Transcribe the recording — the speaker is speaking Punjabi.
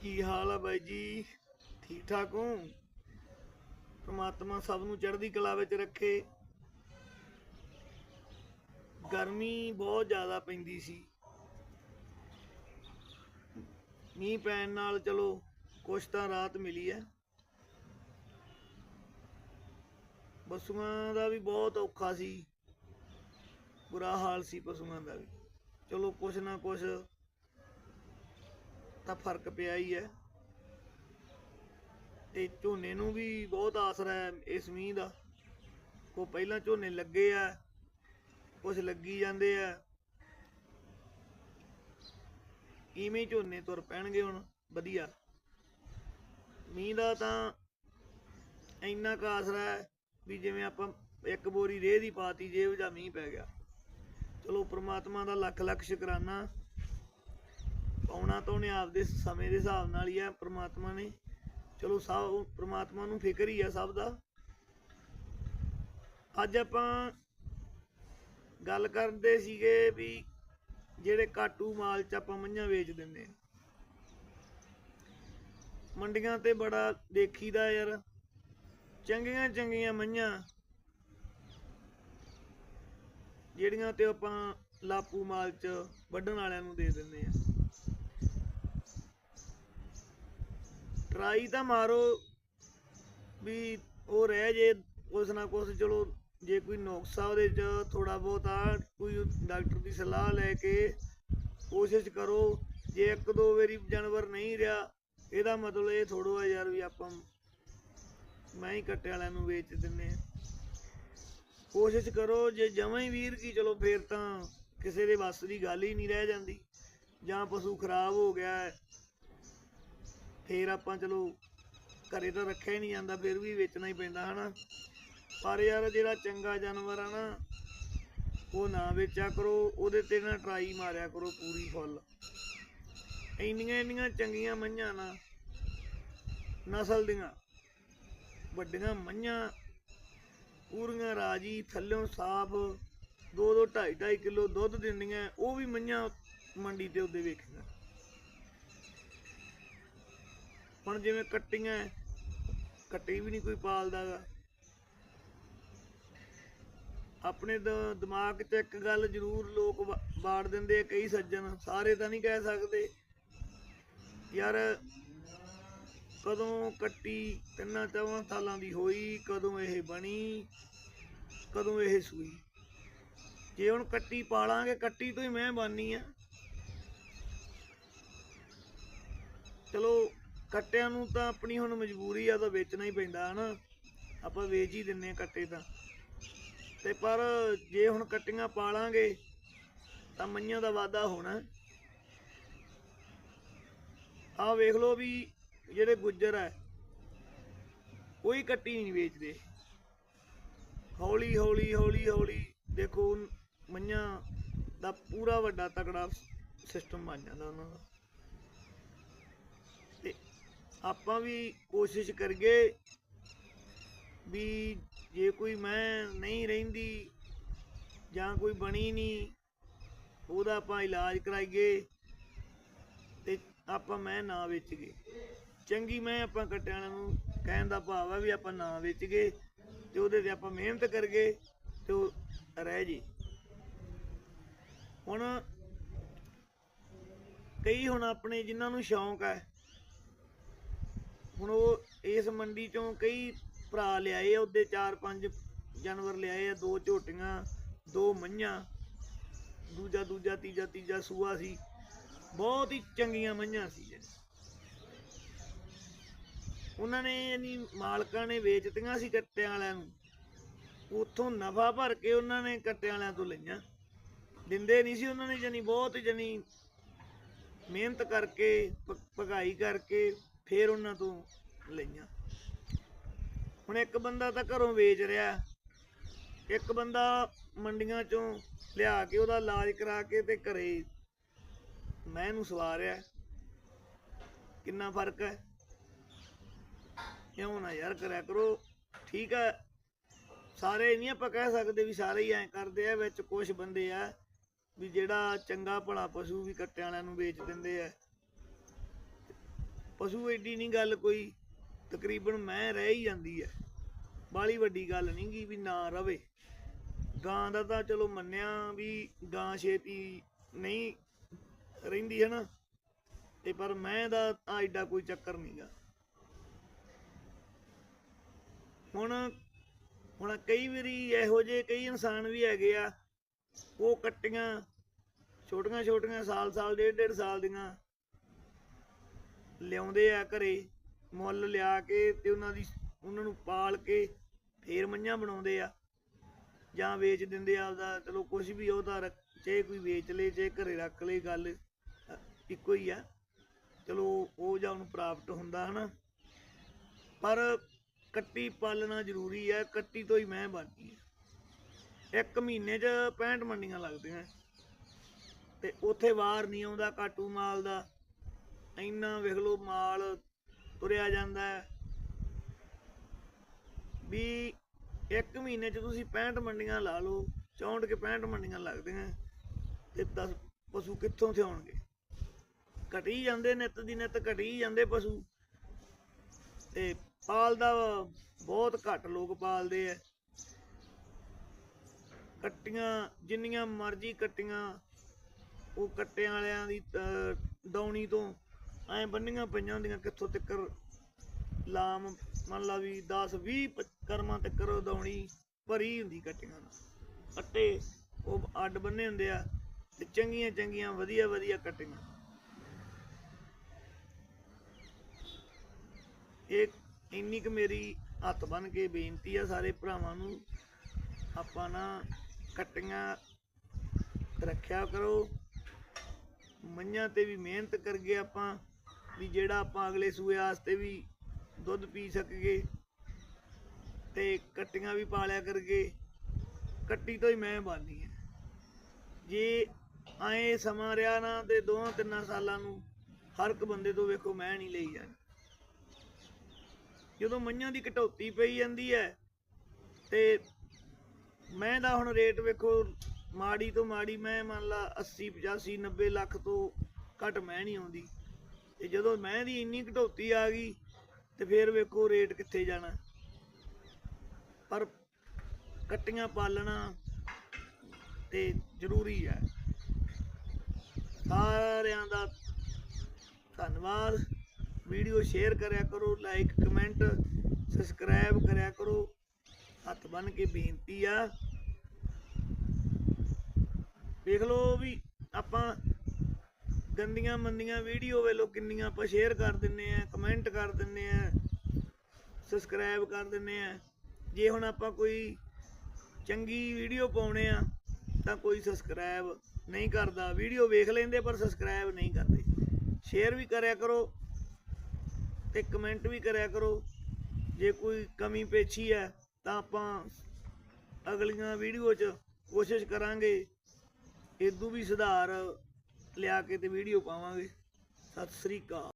ਕੀ ਹਾਲ ਆ ਬਾਈ ਜੀ? ਠੀਕ ਠਾਕ ਹੋ? ਪ੍ਰਮਾਤਮਾ ਸਭ ਨੂੰ ਚੜ੍ਹਦੀ ਕਲਾ ਵਿੱਚ ਰੱਖੇ। ਗਰਮੀ ਬਹੁਤ ਜ਼ਿਆਦਾ ਪੈਂਦੀ ਸੀ। ਮੀਂਹ ਪੈਣ ਨਾਲ ਚਲੋ ਕੁਛ ਤਾਂ ਰਾਤ ਮਿਲੀ ਹੈ। ਪਸ਼ੂਆਂ ਦਾ ਵੀ ਬਹੁਤ ਔਖਾ ਸੀ। ਬੁਰਾ ਹਾਲ ਸੀ ਪਸ਼ੂਆਂ ਦਾ ਵੀ। ਚਲੋ ਕੁਛ ਨਾ ਕੁਛ ਤਾਂ ਫ਼ਰਕ ਪਿਆ ਹੀ ਹੈ। ਤੇ ਝੋਨੇ ਨੂੰ ਵੀ ਬਹੁਤ ਆਸਰਾ ਹੈ ਇਸ ਮੀਂਹ ਦਾ। ਕੋ ਪਹਿਲਾਂ ਝੋਨੇ ਲੱਗੇ ਆ, ਕੁਛ ਲੱਗੀ ਜਾਂਦੇ ਆ। ਇਵੇਂ ਝੋਨੇ ਤੁਰ ਪੈਣਗੇ ਹੁਣ, ਵਧੀਆ। ਮੀਂਹ ਦਾ ਤਾਂ ਇੰਨਾ ਕੁ ਆਸਰਾ ਹੈ ਵੀ ਜਿਵੇਂ ਆਪਾਂ ਇੱਕ ਬੋਰੀ ਰੇਹ ਦੀ ਪਾਤੀ, ਜੇਬ ਜਾਂ ਮੀਂਹ ਪੈ ਗਿਆ। ਚਲੋ, ਪ੍ਰਮਾਤਮਾ ਦਾ ਲੱਖ ਲੱਖ ਸ਼ੁਕਰਾਨਾ। ਪਾਉਣਾ ਤਾਂ ਉਹਨੇ ਆਪਦੇ ਸਮੇਂ ਦੇ ਹਿਸਾਬ ਨਾਲ ਹੀ ਆ, ਪ੍ਰਮਾਤਮਾ ਨੇ। ਚਲੋ ਸਭ, ਪ੍ਰਮਾਤਮਾ ਨੂੰ ਫਿਕਰ ਹੀ ਆ ਸਭ ਦਾ। ਅੱਜ ਆਪਾਂ ਗੱਲ ਕਰਦੇ ਸੀਗੇ ਵੀ ਜਿਹੜੇ ਕਾਟੂ ਮਾਲ ਚ ਆਪਾਂ ਮੱਝਾਂ ਵੇਚ ਦਿੰਦੇ ਆ ਮੰਡੀਆਂ ਤੇ ਬੜਾ ਦੇਖੀਦਾ ਯਾਰ। ਚੰਗੀਆਂ ਚੰਗੀਆਂ ਮੱਝਾਂ, ਜਿਹੜੀਆਂ ਤੇ ਆਪਾਂ ਲਾਪੂ ਮਾਲ ਚ ਵੱਢਣ ਵਾਲਿਆਂ ਨੂੰ ਦੇ ਦਿੰਦੇ ਆ ਟਰਾਈ ਤਾਂ ਮਾਰੋ ਵੀ ਉਹ ਰਹਿ ਜੇ, ਕੁਛ ਨਾ ਕੁਛ, ਚਲੋ, ਜੇ ਕੋਈ ਨੁਕਸਾ ਉਹਦੇ ਚ ਥੋੜਾ ਬਹੁਤਾ ਕੋਈ ਡਾਕਟਰ ਦੀ ਸਲਾਹ ਲੈ ਕੇ ਕੋਸ਼ਿਸ਼ ਕਰੋ, ਜੇ ਇੱਕ ਦੋ ਵਾਰੀ ਜਾਨਵਰ ਨਹੀਂ ਰਿਹਾ, ਇਹਦਾ ਮਤਲਬ ਇਹ ਥੋੜੋ ਆ ਯਾਰ ਵੀ ਆਪਾਂ ਮੈਂ ਹੀ ਕੱਟੇ ਵਾਲਿਆਂ ਨੂੰ ਵੇਚ ਦਿੰਨੇ ਆ ਕੋਸ਼ਿਸ਼ ਕਰੋ, ਜੇ ਜਮਾਂ ਹੀ ਵੀਰ ਕੀ, ਚਲੋ ਫੇਰ ਤਾਂ ਕਿਸੇ ਦੇ ਵੱਸ ਦੀ ਗੱਲ ਹੀ ਨਹੀਂ ਰਹਿ ਜਾਂਦੀ, ਜਾਂ ਪਸ਼ੂ ਖਰਾਬ ਹੋ ਗਿਆ ਫੇਰ ਆਪਾਂ ਚਲੋ ਘਰੇ ਤਾਂ ਰੱਖਿਆ ਹੀ ਨਹੀਂ ਜਾਂਦਾ, ਫਿਰ ਵੀ ਵੇਚਣਾ ਹੀ ਪੈਂਦਾ, ਹਨਾ? ਪਰ ਯਾਰ ਜਿਹੜਾ ਚੰਗਾ ਜਾਨਵਰ ਆ ਨਾ, ਉਹ ਨਾ ਵੇਚਿਆ ਕਰੋ, ਉਹਦੇ ਤੇ ਨਾ ਟਰਾਈ ਮਾਰਿਆ ਕਰੋ ਪੂਰੀ ਫੁੱਲ। ਇੰਨੀਆਂ ਇੰਨੀਆਂ ਚੰਗੀਆਂ ਮੱਝਾਂ ਨਾ, ਨਸਲ ਦੀਆਂ, ਵੱਡੀਆਂ ਮੱਝਾਂ ਪੂਰੀਆਂ ਰਾਜੀ, ਥੱਲਿਓਂ ਸਾਫ਼, ਦੋ ਦੋ ਢਾਈ ਢਾਈ ਕਿਲੋ ਦੁੱਧ ਦਿੰਦੀਆਂ, ਉਹ ਵੀ ਮੱਝਾਂ ਮੰਡੀ ਤੇ ਉਹਦੇ ਵੇਖੀਆਂ। ਹੁਣ ਜਿਵੇਂ ਕੱਟੀਆਂ ਕੱਟੀ ਵੀ ਨਹੀਂ ਕੋਈ ਪਾਲਦਾ ਗਾ। ਆਪਣੇ ਦ- ਦਿਮਾਗ 'ਚ ਇੱਕ ਗੱਲ ਜ਼ਰੂਰ ਲੋਕ ਵਾ- ਵਾੜ ਦਿੰਦੇ ਆ ਕਈ ਸੱਜਣ, ਸਾਰੇ ਤਾਂ ਨਹੀਂ ਕਹਿ ਸਕਦੇ। ਯਾਰ, ਕਦੋਂ ਕੱਟੀ ਤਿੰਨਾਂ ਚੌਵਾਂ ਸਾਲਾਂ ਦੀ ਹੋਈ, ਕਦੋਂ ਇਹ ਬਣੀ, ਕਦੋਂ ਇਹ ਸੂਈ। ਜੇ ਹੁਣ ਕੱਟੀ ਪਾਲਾਂਗੇ, ਕੱਟੀ ਤੋਂ ਹੀ ਮੈਂ ਬਾਨੀ ਆ। ਚਲੋ ਕੱਟਿਆਂ ਨੂੰ ਤਾਂ ਆਪਣੀ ਹੁਣ ਮਜਬੂਰੀ ਆ, ਤਾਂ ਵੇਚਣਾ ਹੀ ਪੈਂਦਾ, ਹਨਾ। ਆਪਾਂ ਵੇਚ ਹੀ ਦਿੰਨੇ ਆ ਕੱਟੇ ਤਾਂ। ਤੇ ਪਰ ਜੇ ਹੁਣ ਕੱਟੀਆਂ ਪਾਲਾਂਗੇ, ਤਾਂ ਮਈਆਂ ਦਾ ਵਾਧਾ ਹੋਣਾ। ਆਹ ਵੇਖ ਲਓ ਵੀ ਜਿਹੜੇ ਗੁੱਜਰ ਹੈ ਕੋਈ ਕੱਟੀ ਨਹੀਂ ਵੇਚਦੇ। ਹੌਲੀ ਹੌਲੀ ਹੌਲੀ ਹੌਲੀ ਦੇਖੋ, ਮਈਆਂ ਦਾ ਪੂਰਾ ਵੱਡਾ ਤਕੜਾ ਸਿਸਟਮ ਬਣ ਜਾਂਦਾ ਉਹਨਾਂ ਦਾ। ਆਪਾਂ ਵੀ ਕੋਸ਼ਿਸ਼ ਕਰੀਏ ਵੀ ਜੇ ਕੋਈ ਮੈਂ ਨਹੀਂ ਰਹਿੰਦੀ ਜਾਂ ਕੋਈ ਬਣੀ ਨਹੀਂ, ਉਹਦਾ ਆਪਾਂ ਇਲਾਜ ਕਰਾਈਏ ਤੇ ਆਪਾਂ ਮੈਂ ਨਾ ਵੇਚ ਗਏ ਚੰਗੀ ਮੈਂ ਆਪਾਂ ਕੱਟਿਆਂ ਨੂੰ ਕਹਿਣ ਦਾ ਭਾਵ ਹੈ ਵੀ ਆਪਾਂ ਨਾ ਵੇਚ ਗਏ ਤੇ ਉਹਦੇ ਤੇ ਆਪਾਂ ਮਿਹਨਤ ਕਰਗੇ ਤੇ ਉਹ ਰਹਿ ਜੀ। ਹੁਣ ਕਈ ਹੁਣ ਆਪਣੇ ਜਿਨ੍ਹਾਂ ਨੂੰ ਸ਼ੌਂਕ ਹੈ ਹੁਣ ਉਹ ਇਸ ਮੰਡੀ ਚੋਂ ਕਈ ਭਰਾ ਲਿਆਏ ਆ, ਉਹਦੇ ਚਾਰ ਪੰਜ ਜਾਨਵਰ ਲਿਆਏ ਆ, ਦੋ ਝੋਟੀਆਂ, ਦੋ ਮੱਝਾਂ ਦੂਜਾ ਦੂਜਾ, ਤੀਜਾ ਤੀਜਾ ਸੂਆ ਸੀ। ਬਹੁਤ ਹੀ ਚੰਗੀਆਂ ਮੱਝਾਂ ਸੀ ਜੀ ਉਹਨਾਂ ਨੇ ਯਾਨੀ ਮਾਲਕਾਂ ਨੇ ਵੇਚਤੀਆਂ ਸੀ ਕੱਟਿਆਂ ਵਾਲਿਆਂ ਨੂੰ। ਉੱਥੋਂ ਨਫਾ ਭਰ ਕੇ ਉਹਨਾਂ ਨੇ ਕੱਟਿਆਂ ਵਾਲਿਆਂ ਤੋਂ ਲਈਆਂ। ਦਿੰਦੇ ਨਹੀਂ ਸੀ ਉਹਨਾਂ ਨੇ ਜਾਨੀ ਬਹੁਤ ਜਾਨੀ ਮਿਹਨਤ ਕਰਕੇ ਪਕਾਈ ਕਰਕੇ ਫਿਰ ਉਹਨਾਂ ਤੋਂ ਲਈਆਂ। ਹੁਣ ਇੱਕ ਬੰਦਾ ਤਾਂ ਘਰੋਂ ਵੇਚ ਰਿਹਾ। ਇੱਕ ਬੰਦਾ ਮੰਡੀਆਂ ਚੋਂ ਲਿਆ ਕੇ ਉਹਦਾ ਇਲਾਜ ਕਰਾ ਕੇ ਤੇ ਘਰੇ ਮੈਂ ਇਹਨੂੰ ਰਿਹਾ। ਕਿੰਨਾ ਫ਼ਰਕ ਹੈ? ਕਿਉਂ ਨਾ ਯਾਰ ਕਰਿਆ ਕਰੋ। ਠੀਕ ਹੈ। ਸਾਰੇ ਨਹੀਂ ਆਪਾਂ ਕਹਿ ਸਕਦੇ ਵੀ ਸਾਰੇ ਹੀ ਐਂ ਕਰਦੇ ਆ, ਵਿੱਚ ਕੁਝ ਬੰਦੇ ਆ ਵੀ ਜਿਹੜਾ ਚੰਗਾ ਭਲਾ ਪਸ਼ੂ ਵੀ ਕੱਟਿਆਂ ਵਾਲਿਆਂ ਨੂੰ ਵੇਚ ਦਿੰਦੇ ਆ। ਪਸ਼ੂ ਏਡੀ ਨਹੀਂ ਗੱਲ ਕੋਈ, ਤਕਰੀਬਨ ਮੈਂ ਰਹਿ ਹੀ ਜਾਂਦੀ ਹੈ ਬਾਲੀ ਵੱਡੀ ਗੱਲ ਨਹੀਂ ਗੀ ਵੀ ਨਾ ਰਵੇ। ਗਾਂ ਦਾ ਤਾਂ ਚਲੋ ਮੰਨਿਆ ਵੀ ਗਾਂ ਛੇਤੀ ਨਹੀਂ ਰਹਿੰਦੀ ਹੈ ਨਾ ਤੇ ਪਰ ਮੈਂ ਦਾ ਐਡਾ ਕੋਈ ਚੱਕਰ ਨਹੀਂਗਾ ਹੁਣ ਹੁਣ ਕਈ ਵਾਰੀ ਇਹੋ ਜਿਹੇ ਕਈ ਇਨਸਾਨ ਵੀ ਹੈਗੇ ਆ, ਉਹ ਕੱਟੀਆਂ ਛੋਟੀਆਂ ਛੋਟੀਆਂ ਸਾਲ ਸਾਲ ਡੇਢ ਡੇਢ ਸਾਲ ਦੀਆਂ ਲਿਆਉਂਦੇ ਆ ਘਰੇ, ਮੁੱਲ ਲਿਆ ਕੇ ਤੇ ਉਹਨਾਂ ਦੀ, ਉਹਨਾਂ ਨੂੰ ਪਾਲ ਕੇ ਫੇਰ ਮੱਝਾਂ ਬਣਾਉਂਦੇ ਆ। ਜਾਂ ਵੇਚ ਦਿੰਦੇ ਆ ਆਪਦਾ, ਚਲੋ ਕੁਝ ਵੀ ਉਹਦਾ ਰੱਖ- ਚਾਹੇ ਕੋਈ ਵੇਚ ਲੇ ਚਾਹੇ ਘਰੇ ਰੱਖ ਲੇ ਗੱਲ ਇੱਕੋ ਹੀ ਆ। ਚਲੋ ਉਹ ਜਾਂ ਉਹਨੂੰ ਪ੍ਰਾਪਤ ਹੁੰਦਾ ਹਨਾ। ਪਰ ਕੱਟੀ ਪਾਲਣਾ ਜ਼ਰੂਰੀ ਹੈ ਕੱਟੀ ਤੋਂ ਹੀ ਮੈਂ ਬਣਦੀ ਹੈ ਇੱਕ ਮਹੀਨੇ 'ਚ 65 ਮੰਡੀਆਂ ਲੱਗਦੀਆਂ। ਤੇ ਉੱਥੇ ਵਾਰ ਨਹੀਂ ਆਉਂਦਾ ਕਾਟੂ ਮਾਲ ਦਾ। ਇੰਨਾ ਵੇਖ ਲਓ ਮਾਲ ਤੁਰਿਆ ਜਾਂਦਾ ਹੈ। ਵੀ ਇੱਕ ਮਹੀਨੇ 'ਚ ਤੁਸੀਂ 65 ਮੰਡੀਆਂ ਲਾ ਲਓ 64 ਕੇ 65 ਮੰਡੀਆਂ ਲੱਗਦੀਆਂ ਤੇ 10 ਪਸ਼ੂ ਕਿੱਥੋਂ ਤੇ ਆਉਣਗੇ ਘਟੀ ਜਾਂਦੇ ਨਿੱਤ ਦੀ ਨਿੱਤ ਘਟੀ ਜਾਂਦੇ ਪਸ਼ੂ। ਤੇ ਪਾਲਦਾ ਬਹੁਤ ਘੱਟ ਲੋਕ ਪਾਲਦੇ ਐ ਕੱਟੀਆਂ ਜਿੰਨੀਆਂ ਮਰਜ਼ੀ ਕੱਟੀਆਂ ਉਹ ਕੱਟਿਆਂ ਵਾਲਿਆਂ ਦੀ ਅਹ, ਦੌਣੀ ਤੋਂ ਐ ਬੰਨੀਆਂ ਪਈਆਂ ਹੁੰਦੀਆਂ ਕਿੱਥੋਂ ਤੱਕ ਲਾਮ ਮੰਨ ਲਾ ਵੀ 10 20 ਕਰਮਾਂ ਤੱਕ ਦੌਣੀ ਭਰੀ ਹੁੰਦੀ ਕੱਟੀਆਂ ਨਾਲ। ਕੱਟੇ, ਉਹ ਅੱਡ ਬੰਨੇ ਹੁੰਦੇ ਆ ਤੇ ਚੰਗੀਆਂ ਚੰਗੀਆਂ ਵਧੀਆ ਵਧੀਆ ਕੱਟੀਆਂ। ਇਹ ਇੰਨੀ ਕੁ ਮੇਰੀ ਹੱਥ ਬਨ ਕੇ ਬੇਨਤੀ ਆ ਸਾਰੇ ਭਰਾਵਾਂ ਨੂੰ, ਆਪਾਂ ਨਾ ਕੱਟੀਆਂ ਰੱਖਿਆ ਕਰੋ। ਮੰਝਾਂ ਤੇ ਵੀ ਮਿਹਨਤ ਕਰਗੇ ਆਪਾਂ ਵੀ ਜਿਹੜਾ ਆਪਾਂ ਅਗਲੇ ਸੂਏ ਵਾਸਤੇ ਵੀ ਦੁੱਧ ਪੀ ਸਕੀਏ ਤੇ ਕੱਟੀਆਂ ਵੀ ਪਾਲਿਆ ਕਰਕੇ ਕੱਟੀ ਤੋਂ ਹੀ ਮੈਂ ਬਾਨੀ ਹੈ। ਜੇ ਆਏ ਸਮਾਂ ਰਿਹਾ ਨਾ ਤੇ ਦੋਹਾਂ ਤਿੰਨਾਂ ਸਾਲਾਂ ਨੂੰ ਹਰ ਇੱਕ ਬੰਦੇ ਤੋਂ ਵੇਖੋ ਮੈਂ ਨਹੀਂ ਲਈ ਜਾਣੀ। ਜਦੋਂ ਮਈਆਂ ਦੀ ਕਟੌਤੀ ਪਈ ਜਾਂਦੀ ਹੈ ਤੇ ਮੈਂ ਦਾ ਹੁਣ ਰੇਟ ਵੇਖੋ ਮਾੜੀ ਤੋਂ ਮਾੜੀ ਮੈਂ ਮੰਨ ਲਾ 80 85 90 ਲੱਖ ਤੋਂ ਘੱਟ ਮੈਂ ਨਹੀਂ ਆਉਂਦੀ। ਤੇ ਜਦੋਂ ਮੈਂ ਦੀ ਇੰਨੀ ਕਟੌਤੀ ਆ ਗਈ ਤੇ ਫਿਰ ਵੇਖੋ ਰੇਟ ਕਿੱਥੇ ਜਾਣਾ। ਪਰ ਕੱਟੀਆਂ ਪਾਲਣਾ ਤੇ ਜ਼ਰੂਰੀ ਹੈ ਸਾਰਿਆਂ ਦਾ ਧੰਨਵਾਦ। ਵੀਡੀਓ ਸ਼ੇਅਰ ਕਰਿਆ ਕਰੋ ਲਾਈਕ ਕਮੈਂਟ ਸਬਸਕ੍ਰਾਈਬ ਕਰਿਆ ਕਰੋ। ਹੱਥ ਬੰਨ ਕੇ ਬੇਨਤੀ ਆ। ਵੇਖ ਲਓ ਵੀ ਆਪਾਂ ਗੰਦੀਆਂ ਮੰਦੀਆਂ ਵੀਡੀਓ ਵੇਲੋ ਕਿੰਨੀਆਂ ਆਪਾਂ ਸ਼ੇਅਰ ਕਰ ਦਿੰਨੇ ਆ ਕਮੈਂਟ ਕਰ ਦਿੰਨੇ ਆ ਸਬਸਕ੍ਰਾਈਬ ਕਰ ਦਿੰਨੇ ਆ। ਜੇ ਹੁਣ ਆਪਾਂ ਕੋਈ ਚੰਗੀ ਵੀਡੀਓ ਪਾਉਣੇ ਆ, ਤਾਂ ਕੋਈ ਸਬਸਕ੍ਰਾਈਬ ਨਹੀਂ ਕਰਦਾ। ਵੀਡੀਓ ਵੇਖ ਲੈਂਦੇ ਪਰ ਸਬਸਕ੍ਰਾਈਬ ਨਹੀਂ ਕਰਦੇ। ਸ਼ੇਅਰ ਵੀ ਕਰਿਆ ਕਰੋ ਤੇ ਕਮੈਂਟ ਵੀ ਕਰਿਆ ਕਰੋ। ਜੇ ਕੋਈ ਕਮੀ ਪੇਛੀ ਹੈ ਤਾਂ ਆਪਾਂ ਅਗਲੀਆਂ ਵੀਡੀਓ 'ਚ ਕੋਸ਼ਿਸ਼ ਕਰਾਂਗੇ। ਇਦੋਂ ਵੀ ਸੁਧਾਰ ਲਿਆ ਕੇ ਤੇ ਵੀਡੀਓ ਪਾਵਾਂਗੇ। ਸਤਿ ਸ੍ਰੀ ਅਕਾਲ।